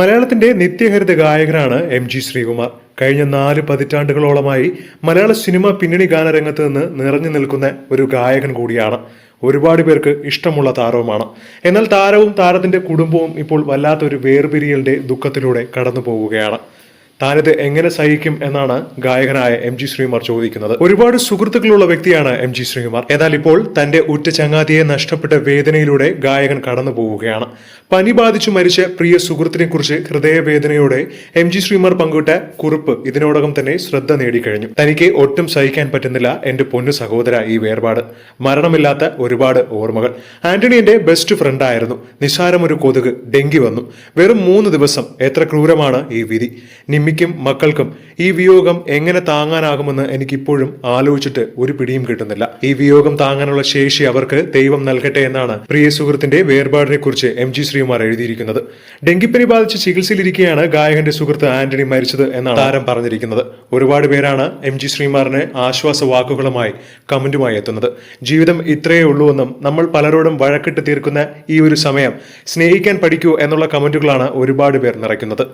മലയാളത്തിന്റെ നിത്യഹരിത ഗായകനാണ് M G Sreekumar. കഴിഞ്ഞ നാല് പതിറ്റാണ്ടുകളോളമായി മലയാള സിനിമ പിന്നണി ഗാനരംഗത്ത് നിന്ന് നിറഞ്ഞു നിൽക്കുന്ന ഒരു ഗായകൻ കൂടിയാണ്. ഒരുപാട് പേർക്ക് ഇഷ്ടമുള്ള താരവുമാണ്. എന്നാൽ താരവും താരത്തിന്റെ കുടുംബവും ഇപ്പോൾ വല്ലാത്തൊരു വേർപിരിയലിന്റെ ദുഃഖത്തിലൂടെ കടന്നു പോവുകയാണ് താനിത് എങ്ങനെ സഹിക്കും എന്നാണ് ഗായകനായ എം ജി ശ്രീകുമാർ ചോദിക്കുന്നത്. ഒരുപാട് സുഹൃത്തുക്കളുള്ള വ്യക്തിയാണ് എം ജി ശ്രീകുമാർ. എന്നാൽ ഇപ്പോൾ തന്റെ ഉറ്റ ചങ്ങാതിയെ നഷ്ടപ്പെട്ട വേദനയിലൂടെ ഗായകൻ കടന്നു പോവുകയാണ്. പനി ബാധിച്ചു മരിച്ച പ്രിയ സുഹൃത്തിനെ കുറിച്ച് ഹൃദയവേദനയോടെ എം ജി ശ്രീകുമാർ പങ്കുവിട്ട കുറിപ്പ് ഇതിനോടകം തന്നെ ശ്രദ്ധ നേടിക്കഴിഞ്ഞു. തനിക്ക് ഒട്ടും സഹിക്കാൻ പറ്റുന്നില്ല എന്റെ പൊന്നു സഹോദര ഈ വേർപാട്. മരണമില്ലാത്ത ഒരുപാട് ഓർമ്മകൾ. ആന്റണി എന്റെ ബെസ്റ്റ് ഫ്രണ്ട് ആയിരുന്നു. നിസ്സാരമൊരു കൊതുക് ഡെങ്കി വന്നു. വെറും മൂന്ന് ദിവസം. എത്ര ക്രൂരമാണ് ഈ വിധി. നിമ്മിക്കും മക്കൾക്കും ഈ വിയോഗം എങ്ങനെ താങ്ങാനാകുമെന്ന് എനിക്കിപ്പോഴും ആലോചിച്ചിട്ട് ഒരു പിടിയും കിട്ടുന്നില്ല. ഈ വിയോഗം താങ്ങാനുള്ള ശേഷി അവർക്ക് ദൈവം നൽകട്ടെ എന്നാണ് പ്രിയ സുഹൃത്തിന്റെ വേർപാടിനെ കുറിച്ച് എം ജി ശ്രീകുമാർ എഴുതിയിരിക്കുന്നത്. ഡെങ്കിപ്പനി ബാധിച്ച് ചികിത്സയിലിരിക്കെയാണ് ഗായകന്റെ സുഹൃത്ത് ആന്റണി മരിച്ചത് എന്നാണ് താരം പറഞ്ഞിരിക്കുന്നത്. ഒരുപാട് പേരാണ് എം ജി ശ്രീകുമാറിന് ആശ്വാസ വാക്കുകളുമായി കമന്റുമായി എത്തുന്നത്. ജീവിതം ഇത്രയേ ഉള്ളൂ എന്നും നമ്മൾ പലരോടും വഴക്കിട്ട് തീർക്കുന്ന ഈ ഒരു സമയം സ്നേഹിക്കാൻ പഠിക്കൂ എന്നുള്ള കമന്റുകളാണ് ഒരുപാട് പേർ നിറയ്ക്കുന്നത്.